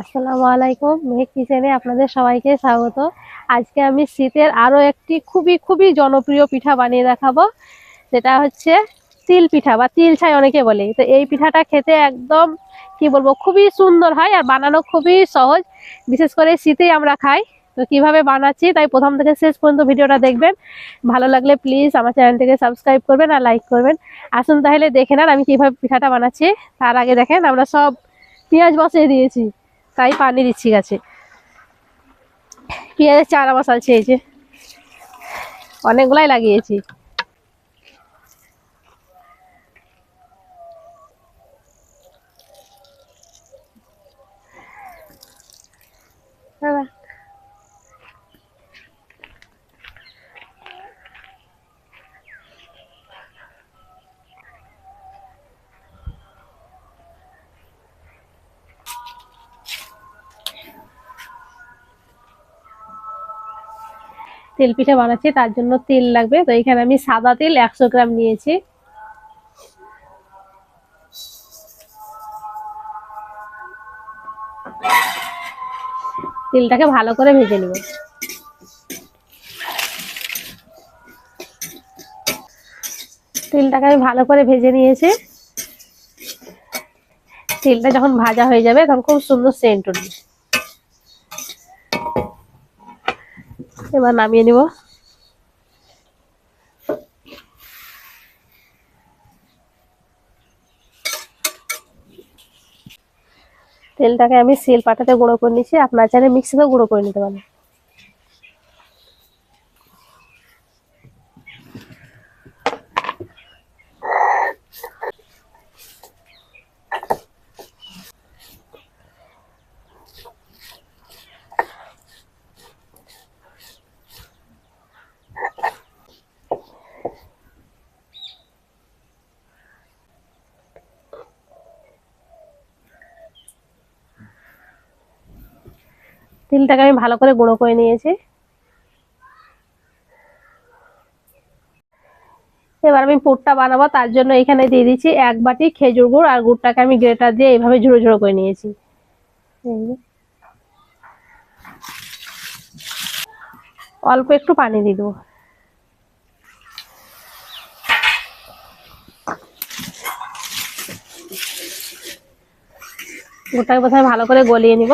আসসালামু আলাইকুম, মেঘ কিচেনে আপনাদের সবাইকে স্বাগত। আজকে আমি শীতের আরও একটি খুবই খুবই জনপ্রিয় পিঠা বানিয়ে দেখাবো। যেটা হচ্ছে তিল পিঠা বা তিল ছাই অনেকে বলে। তো এই পিঠাটা খেতে একদম, কি বলব, খুবই সুন্দর হয় আর বানানো খুবই সহজ। বিশেষ করে শীতেই আমরা খাই। তো কীভাবে বানাচ্ছি তাই প্রথম থেকে শেষ পর্যন্ত ভিডিওটা দেখবেন। ভালো লাগলে প্লিজ আমার চ্যানেলটিকে সাবস্ক্রাইব করবেন আর লাইক করবেন। আসুন তাহলে দেখে নেন আমি কীভাবে পিঠাটা বানাচ্ছি। তার আগে দেখেন আমরা সব পেঁয়াজ বসিয়ে দিয়েছি। তাই পানি দিচ্ছি গাছে পেঁয়াজের চারা মশাল এই অনেকগুলাই লাগিয়েছি দাঁড়া। তেল পিঠা বানাচ্ছি, তার জন্য তেল লাগবে। তো এখানে আমি সাদা তেল একশো গ্রাম নিয়েছি। তেলটাকে ভালো করে ভেজে নিব। তেলটাকে আমি ভালো করে ভেজে নিয়েছি। তেলটা যখন ভাজা হয়ে যাবে, তখন খুব সুন্দর সেন্ট উঠবে। এবার নামিয়ে নিব। তেলটাকে আমি সিল পাটাতে গুঁড়ো করে নিচ্ছি, আপনার চাইলে মিক্সিতেও গুঁড়ো করে নিতে পারেন। তিলটাকে আমি ভালো করে গুঁড়ো করে নিয়েছি। এবার আমি পুরটা বানাবো, তার জন্য এখানে দিয়ে দিচ্ছি এক বাটি খেজুর গুড় আর গুড়টাকে আমি গ্রেটার দিয়ে এইভাবে ঝুড়ো ঝুড়ো করে নিয়েছি। অল্প একটু পানি দিয়ে দেবো। গুড়টাকে প্রথমে ভালো করে গলিয়ে নিব।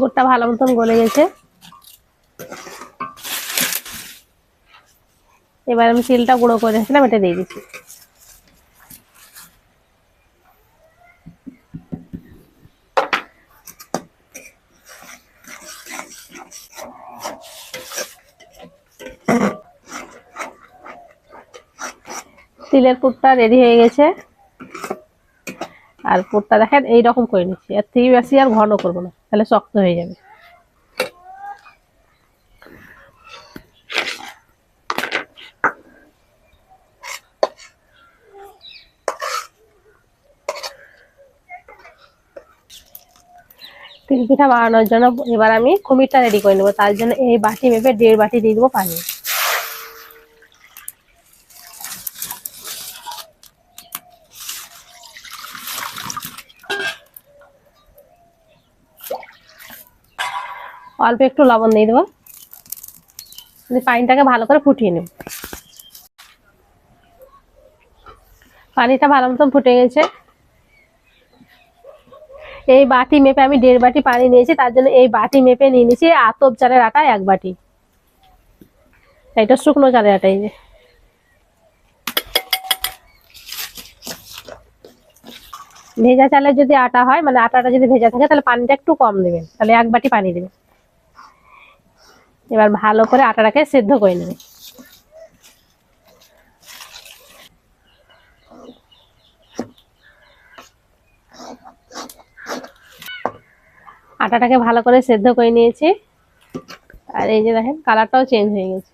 গুড়টা ভালো মতন গলে গেছে। এবার আমি তিলটা গুঁড়ো করে রেখেছিলাম, এটা দিয়ে দিচ্ছি। তিলের পুরটা রেডি হয়ে গেছে। আর পুরটা দেখেন, এইরকম করে নিচ্ছি। এর থেকে বেশি আর ঘন করব না, তাহলে শক্ত হয়ে যাবে। তিল পিঠা বানানোর জন্য এবার আমি কুমিরটা রেডি করে নেব। তার জন্য এই বাটি মেপে দেড় বাটি দিয়ে দেবো পানি। অল্প একটু লবণ দিয়ে দেবো। পানিটাকে ভালো করে ফুটিয়ে নেব। পানিটা ভালো মতন ফুটে গেছে। এই বাটি মেপে আমি দেড় বাটি পানি নিয়েছি, তার জন্য এই বাটি মেপে নিয়ে নিয়েছি আতপ চালের আটা এক বাটি। এটা শুকনো চালের আটা এই যে। ভেজা চালের যদি আটা হয় মানে আটাটা যদি ভেজা থাকে, তাহলে পানিটা একটু কম দেবেন। তাহলে এক বাটি পানি দেবেন। এবার ভালো করে আটাটাকে সেদ্ধ করে নেবে। আটাটাকে ভালো করে সেদ্ধ করে নিয়েছি। আর এই যে দেখেন, কালারটাও চেঞ্জ হয়ে গেছে।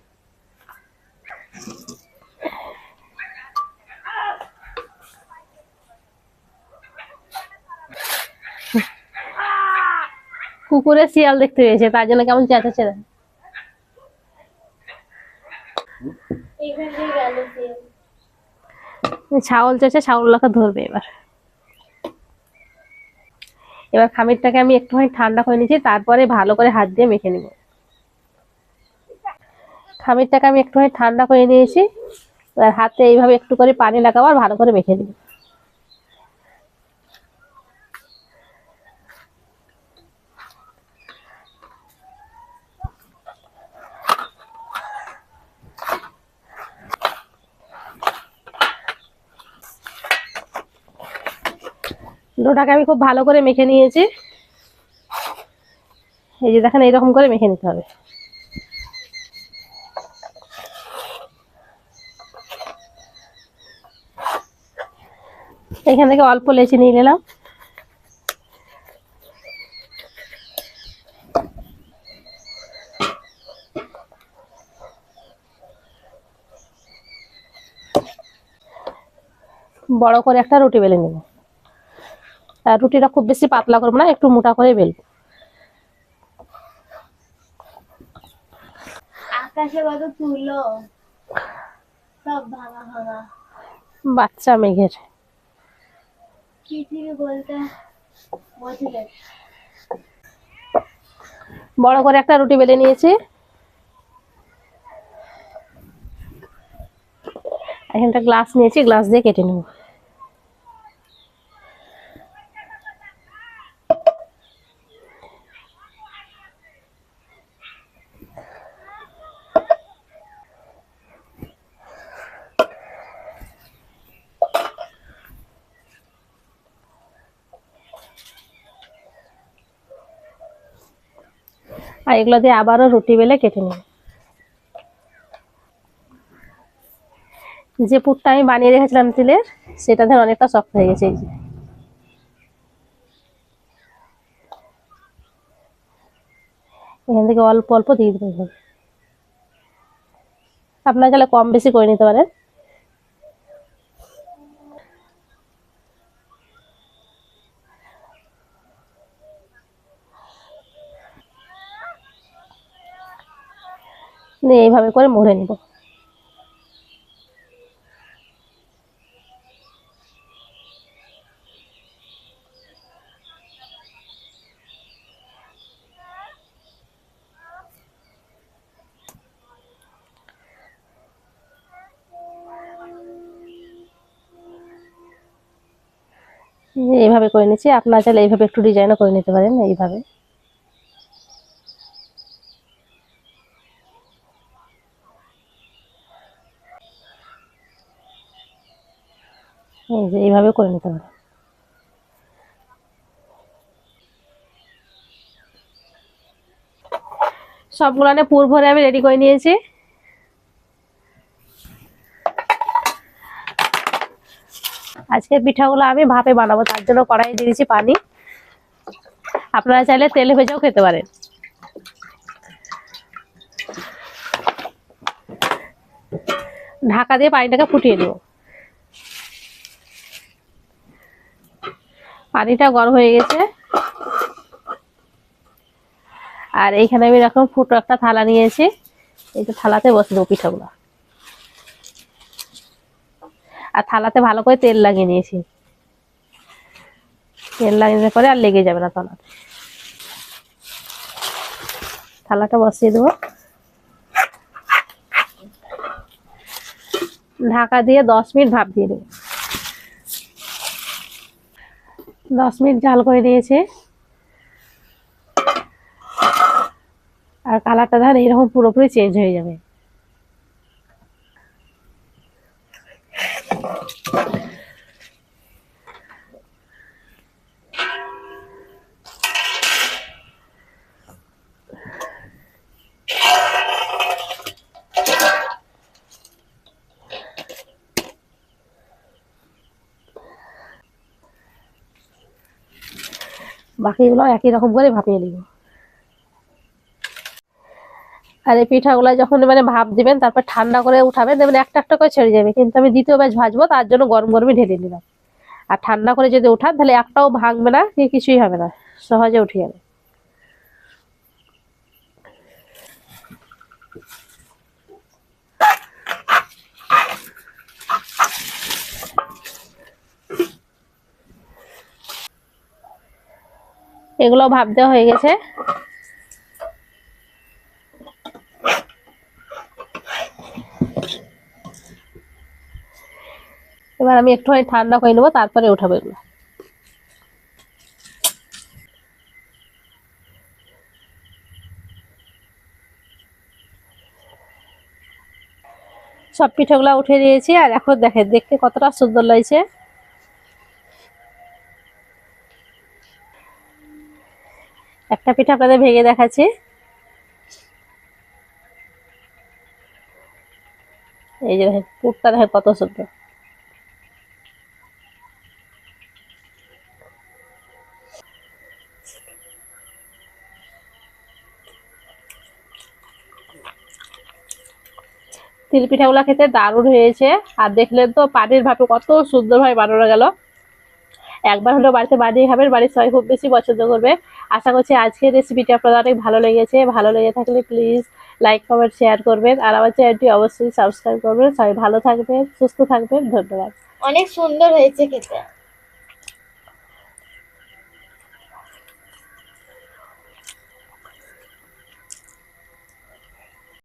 কুকুরে শিয়াল দেখতে পেয়েছে, তার জন্য কেমন চেঁচাচ্ছে দেখেন ছাগল চাষে ছাগলটাকে ধরবে এবার। এবার খামিরটাকে আমি একটুখানি ঠান্ডা করে নিয়েছি, তারপরে ভালো করে হাত দিয়ে মেখে নিব। খামিরটাকে আমি একটুখানি ঠান্ডা করে নিয়েছি, এবার হাতে এইভাবে একটু করে পানি লাগাবো আর ভালো করে মেখে নিব। ডোটাকে আমি খুব ভালো করে মেখে নিয়েছি। এই যে দেখেন, এইরকম করে মেখে নিতে হবে। এখান থেকে অল্প লেচি নিয়ে নিলাম। বড় করে একটা রুটি বেলে নেব রুটিটা খুব বেশি পাতলা করব না একটু মোটা করে বেলবো। বাচ্চা মেঘের। বড় করে একটা রুটি বেলে নিয়েছি। এখানটা গ্লাস নিয়েছি গ্লাস দিয়ে কেটে নেব। আর এগুলো দিয়ে আবারও রুটি বেলে কেটে নেব। যে পুরটা আমি বানিয়ে রেখেছিলাম তিলের, সেটা ধর অনেকটা শক্ত হয়ে গেছে এই এখান থেকে অল্প অল্প দিয়ে দেবেন আপনার চাইলে কম বেশি করে নিতে পারেন। দিয়ে এইভাবে করে মুড়ে নিব। এইভাবে করে নিচ্ছি। আপনারা চাইলে এইভাবে একটু ডিজাইনও করে নিতে পারেন এইভাবে। যে এইভাবে করে নিতে পারেন সবগুলানে পুর ভরে আমি রেডি করে নিয়েছি। আজকের পিঠাগুলো আমি ভাপে বানাবো, তার জন্য কড়াই দিয়েছি পানি। আপনারা চাইলে তেলে ভেজেও খেতে পারেন। ঢাকা দিয়ে পানিটাকে ফুটিয়ে নেব। পানিটা গরম হয়ে গেছে। আর এইখানে আমি এরকম ফুটো একটা থালা নিয়েছি। এই যে থালাতে বসে দেবো পিঠাগুলো। আর থালাতে ভালো করে তেল লাগিয়ে নিয়েছি। তেল লাগিয়ে পরে আর লেগে যাবে না তলাতে। থালাটা বসিয়ে দেবো। ঢাকা দিয়ে দশ মিনিট ভাপ দিয়ে দেবো। দশ মিনিট জাল করে দিয়েছে। আর কালারটা ধর এরকম পুরোপুরি চেঞ্জ হয়ে যাবে। বাকিগুলো একই রকম করে ভাপিয়ে নিব। আর এই পিঠাগুলো যখন মানে ভাপ দিবেন, তারপর ঠান্ডা করে উঠাবেন, দেখবেন একটা একটা করে ছেড়ে যাবে। কিন্তু আমি দ্বিতীয় ব্যাচ ভাজবো, তার জন্য গরম গরমে ঢেলে নিলাম আর ঠান্ডা করে যদি উঠান তাহলে একটাও ভাঙবে না কিছুই হবে না, সহজে উঠে যাবে। এগুলো ভাব দেওয়া হয়ে গেছে। এবার আমি একটুখানি ঠান্ডা করে নেব, তারপরে উঠাবো এগুলো। সব পিঠাগুলো উঠে দিয়েছি, আর এখন দেখে দেখতে কতটা সুন্দর লাগছে। একটা পিঠা আপনাদের ভেঙে দেখাচ্ছি। এই যে দেখেন, পুরটা দেখেন কত সুন্দর। তিল পিঠাগুলো খেতে দারুণ হয়েছে। আর দেখলেন তো পানির ভাপে কত সুন্দরভাবে বানানো গেল। একবার হলেও বাড়িতে বানিয়ে খাবেন বাড়ির সবাই খুব বেশি পছন্দ করবে। আশা করছি আজকের রেসিপিটি আপনাদের অনেক ভালো লেগেছে। ভালো লেগে থাকলে প্লিজ লাইক কমেন্ট শেয়ার করবেন। আর আমার চ্যানেলটি অবশ্যই সাবস্ক্রাইব করবেন। সবাই ভালো থাকবেন, সুস্থ থাকবেন। ধন্যবাদ। অনেক সুন্দর হয়েছে খেতে।